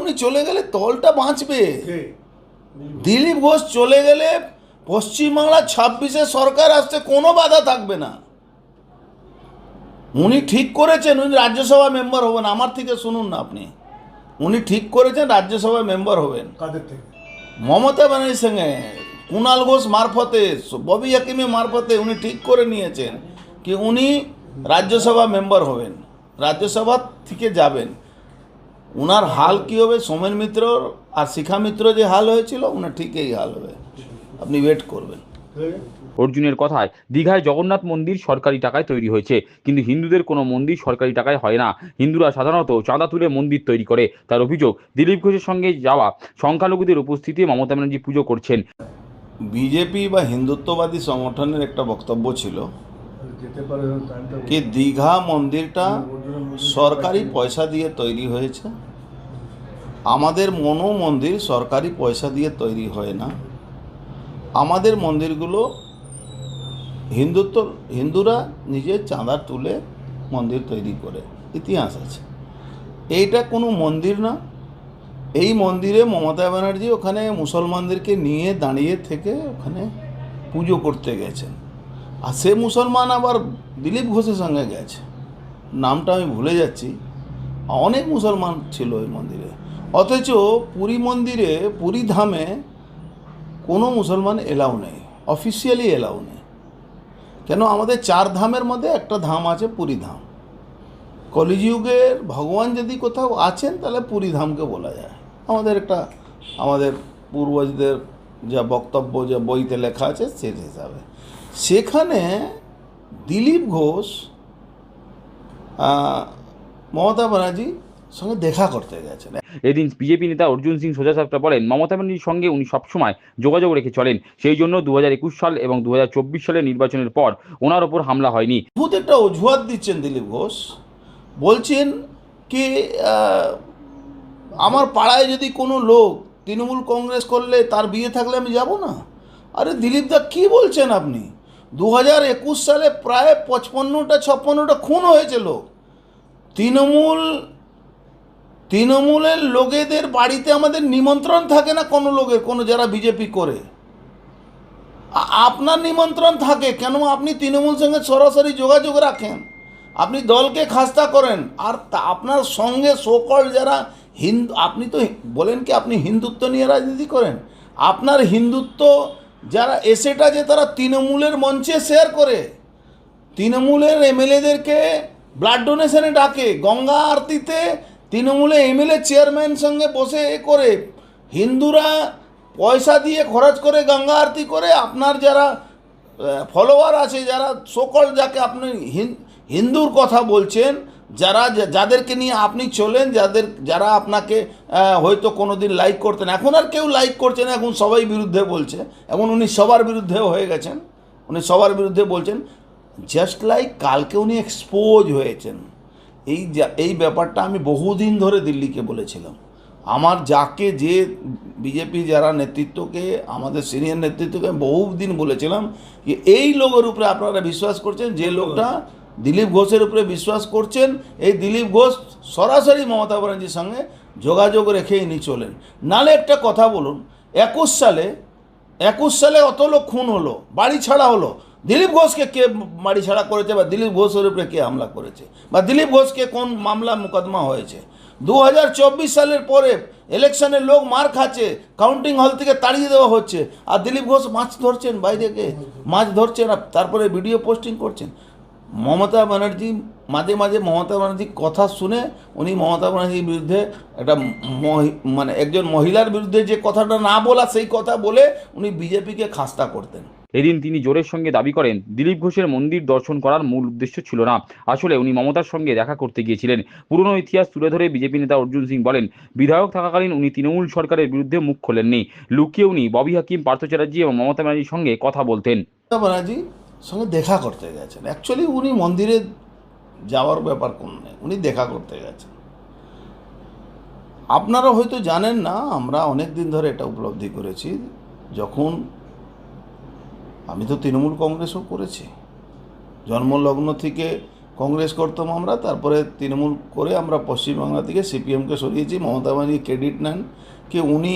উনি চলে গেলে দলটা বাঁচবে। দিলীপ ঘোষ। চলে গেলে পশ্চিমবাংলার ছাব্বিশে সরকার আসতে কোনো বাধা থাকবে না। উনি ঠিক করেছেন উনি রাজ্যসভা মেম্বার হবেন আমার থেকে শুনুন না আপনি। উনি ঠিক করেছেন রাজ্যসভা মেম্বার হবেন। মমতা ব্যানার্জির সঙ্গে কুণাল ঘোষ মারফতে ববি হাকিমের মারফতে উনি ঠিক করে নিয়েছেন কি উনি রাজ্যসভা মেম্বার হবেন রাজ্যসভা থেকে যাবেন। উনার হাল কি হবে? সোমেন মিত্র আর শিখা মিত্র যে হাল হয়েছিল ওনার ঠিক এই হাল হবে। আপনি ওয়েট করবেন। অর্জুনের কথায় দীঘায় জগন্নাথ মন্দির সরকারি টাকায় তৈরি হয়েছে। কিন্তু হিন্দুদের কোনো মন্দির সরকারি টাকায় হয় না। হিন্দুরা সাধারণত চাঁদা তুলে মন্দির তৈরি করে। তার অভিযোগ দিলীপ ঘোষের সঙ্গে যাওয়া সংখ্যালঘুদের উপস্থিতি মমতা ব্যানার্জি পুজো করছেন। বিজেপি বা হিন্দুত্ববাদী সংগঠনের একটা বক্তব্য ছিল যেতে পারে কি দীঘা মন্দিরটা সরকারি পয়সা দিয়ে তৈরি হয়েছে। আমাদের মনো মন্দির সরকারি পয়সা দিয়ে তৈরি হয় না। আমাদের মন্দিরগুলো হিন্দুত্ব হিন্দুরা নিজের চাঁদা তুলে মন্দির তৈরি করে। ইতিহাস আছে। এইটা কোনো মন্দির না। এই মন্দিরে মমতা ব্যানার্জি ওখানে মুসলমানদেরকে নিয়ে দাঁড়িয়ে থেকে ওখানে পুজো করতে গেছেন। আর সে মুসলমান আবার দিলীপ ঘোষের সঙ্গে গেছে। নামটা আমি ভুলে যাচ্ছি। অনেক মুসলমান ছিল ওই মন্দিরে। অথচ পুরী মন্দিরে, পুরী ধামে কোনো মুসলমান এলাও নেই অফিসিয়ালি এলাও নেই। কেন? আমাদের চার ধামের মধ্যে একটা ধাম আছে পুরী ধাম। কলিযুগের ভগবান যদি কোথাও আছেন, তাহলে পুরী ধামকে বলা যায়। আমাদের একটা, আমাদের পূর্বজদের যা বক্তব্য, যা বইতে লেখা আছে সে হিসাবে। সেখানে দিলীপ ঘোষ মমতা ব্যানার্জি সঙ্গে দেখা করতে গেছেন। এদিন বিজেপি নেতা অর্জুন সিং সোজা সাপটা বলেন মমতা ব্যানার্জির সঙ্গে উনি সবসময় যোগাযোগ রেখে চলেন। সেই জন্য দু হাজার একুশ সাল এবং দু হাজার চব্বিশ সালের নির্বাচনের পর ওনার ওপর হামলা হয়নি। অদ্ভুত একটা অজুহাত দিচ্ছেন দিলীপ ঘোষ। বলছেন কি আমার পাড়ায় যদি কোনো লোক তৃণমূল কংগ্রেস করলে তার বিয়ে থাকলে আমি যাব না? আরে দিলীপ দা কী বলছেন আপনি? দু হাজার একুশ সালে প্রায় পঁচপন্নটা, ছাপ্পান্নটা খুন হয়েছিল। তৃণমূল, তৃণমূলের লোকেদের বাড়িতে আমাদের নিমন্ত্রণ থাকে না কোনো লোকের, কোনো যারা বিজেপি করে। আপনার নিমন্ত্রণ থাকে, কেন আপনি তৃণমূল সঙ্গে সরাসরি যোগাযোগ রাখেন? আপনি দলকে খাস্তা করেন, আর আপনার সঙ্গে সকল যারা হিন্দু, আপনি তো বলেন কি আপনি হিন্দুত্ব নিয়ে রাজনীতি করেন? আপনার হিন্দুত্ব যারা এসেটা যে তারা তৃণমূলের মঞ্চে শেয়ার করে, তৃণমূলের এমএলএদেরকে ব্লাড ডোনেশনে ডাকে, গঙ্গা আরতিতে তৃণমূলে এমএলএ চেয়ারম্যান সঙ্গে বসে এ করে, হিন্দুরা পয়সা দিয়ে খরচ করে গঙ্গা আরতি করে, আপনার যারা ফলোয়ার আছে, যারা সকল যাকে আপনি হিন্দুর কথা বলছেন যারা যাদেরকে নিয়ে আপনি চলেন, যাদের যারা আপনাকে হয়তো কোনো দিন লাইক করতেন, এখন আর কেউ লাইক করছে না, এখন সবাই বিরুদ্ধে বলছে। এখন উনি সবার বিরুদ্ধেও হয়ে গেছেন, উনি সবার বিরুদ্ধে বলছেন জাস্ট লাইক কালকে উনি এক্সপোজ হয়েছেন। এই এই ব্যাপারটা আমি বহুদিন ধরে দিল্লিকে বলেছিলাম। আমার যাকে, যে বিজেপি যারা নেতৃত্বকে, আমাদের সিনিয়র নেতৃত্বকে আমি বহুদিন বলেছিলাম যে, এই লোকের উপরে আপনারা বিশ্বাস করছেন যে লোকটা দিলীপ ঘোষের উপরে বিশ্বাস করছেন, এই দিলীপ ঘোষ সরাসরি মমতা ব্যানার্জির সঙ্গে যোগাযোগ রেখে ইনি চলেন। নালে একটা কথা বলুন, একুশ সালে একুশ সালে অত লোক খুন হলো, বাড়ি ছাড়া হলো। দিলীপ ঘোষকে কে বাড়ি ছাড়া করেছে বা দিলীপ ঘোষের উপরে কে হামলা করেছে? বা দিলীপ ঘোষকে কোন মামলা মোকদ্দমা হয়েছে? দু হাজার চব্বিশ সালের পরে ইলেকশনে লোক মার খাচ্ছে, কাউন্টিং হল থেকে তাড়িয়ে দেওয়া হচ্ছে। আর দিলীপ ঘোষ মাছ ধরছেন বাইরে গে মাছ ধরছেন আর তারপরে ভিডিও পোস্টিং করছেন। মমতা ব্যানার্জি মাঝে মাঝে মমতা ব্যানার্জির কথা শুনে উনি মমতা ব্যানার্জির বিরুদ্ধে একটা মানে একজন মহিলার বিরুদ্ধে যে কথাটা না বলা সেই কথা বলে উনি বিজেপিকে খাস্তা করতেন। এদিন তিনি জোরের সঙ্গে দাবি করেন দিলীপ ঘোষের মন্দির দর্শন করার মূল উদ্দেশ্য ছিল না। আসলে উনি মমতার সঙ্গে দেখা করতে গিয়েছিলেন। পুরনো ইতিহাস তুলে ধরে বিজেপি নেতা অর্জুন সিং বলেন বিধায়ক থাকাকালীন উনি তৃণমূল সরকারের বিরুদ্ধে মুখ খোলেননি। লুকিয়ে উনি ববি হাকিম পার্থ চ্যাটার্জি এবং মমতা ব্যানার্জির সঙ্গে কথা বলতেন। মমতা ব্যানার্জি সঙ্গে দেখা করতে গেছেন। অ্যাকচুয়ালি উনি মন্দিরে যাওয়ার ব্যাপার কোন নেই, উনি দেখা করতে গেছেন। আপনারা হয়তো জানেন না, আমরা অনেক দিন ধরে এটা উপলব্ধি করেছি, যখন আমি তো তৃণমূল কংগ্রেসও করেছি। জন্মলগ্ন থেকে কংগ্রেস করতাম আমরা, তারপরে তৃণমূল করে আমরা পশ্চিমবাংলা থেকে সিপিএমকে সরিয়েছি, মমতা ব্যানার্জি ক্রেডিট নেন, কি উনি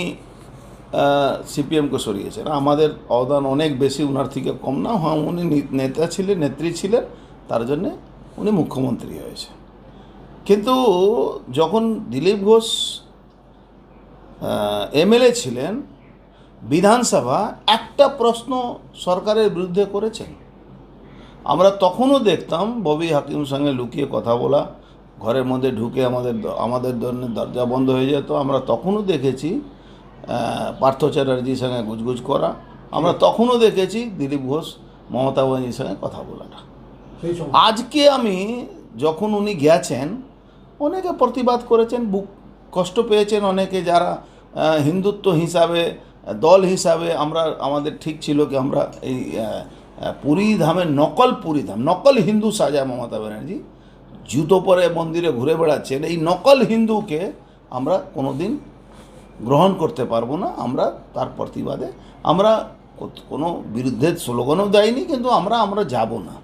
সিপিএমকে সরিয়েছেন আমাদের অবদান অনেক বেশি উনার থেকে কম না হ্যাঁ উনি নেতা ছিলেন, নেত্রী ছিলেন, তার জন্যে উনি মুখ্যমন্ত্রী হয়েছে। কিন্তু যখন দিলীপ ঘোষ এমএলএ ছিলেন, বিধানসভা একটা প্রশ্ন সরকারের বিরুদ্ধে করেছেন। আমরা তখনও দেখতাম ববি হাকিম সঙ্গে লুকিয়ে কথা বলা, ঘরের মধ্যে ঢুকে আমাদের আমাদের দরজা বন্ধ হয়ে যেত, আমরা তখনও দেখেছি পার্থ চ্যাটার্জির সঙ্গে গুজগুজ করা। আমরা তখনও দেখেছি দিলীপ ঘোষ মমতা ব্যানার্জির সঙ্গে কথা বলাটা। আজকে আমি যখন উনি গেছেন অনেকে প্রতিবাদ করেছেন বুক কষ্ট পেয়েছেন অনেকে যারা হিন্দুত্ব হিসাবে দল হিসাবে আমরা আমাদের ঠিক ছিল কি আমরা এই পুরী ধামের নকল পুরী ধাম নকল হিন্দু সাজায় মমতা ব্যানার্জি জুতো পরে মন্দিরে ঘুরে বেড়াচ্ছেন। এই নকল হিন্দুকে আমরা কোনোদিন গ্রহণ করতে পারব না, আমরা তার প্রতিবাদে। আমরা কোনো বিরুদ্ধে স্লোগানও দেয়নি, কিন্তু আমরা আমরা যাব না।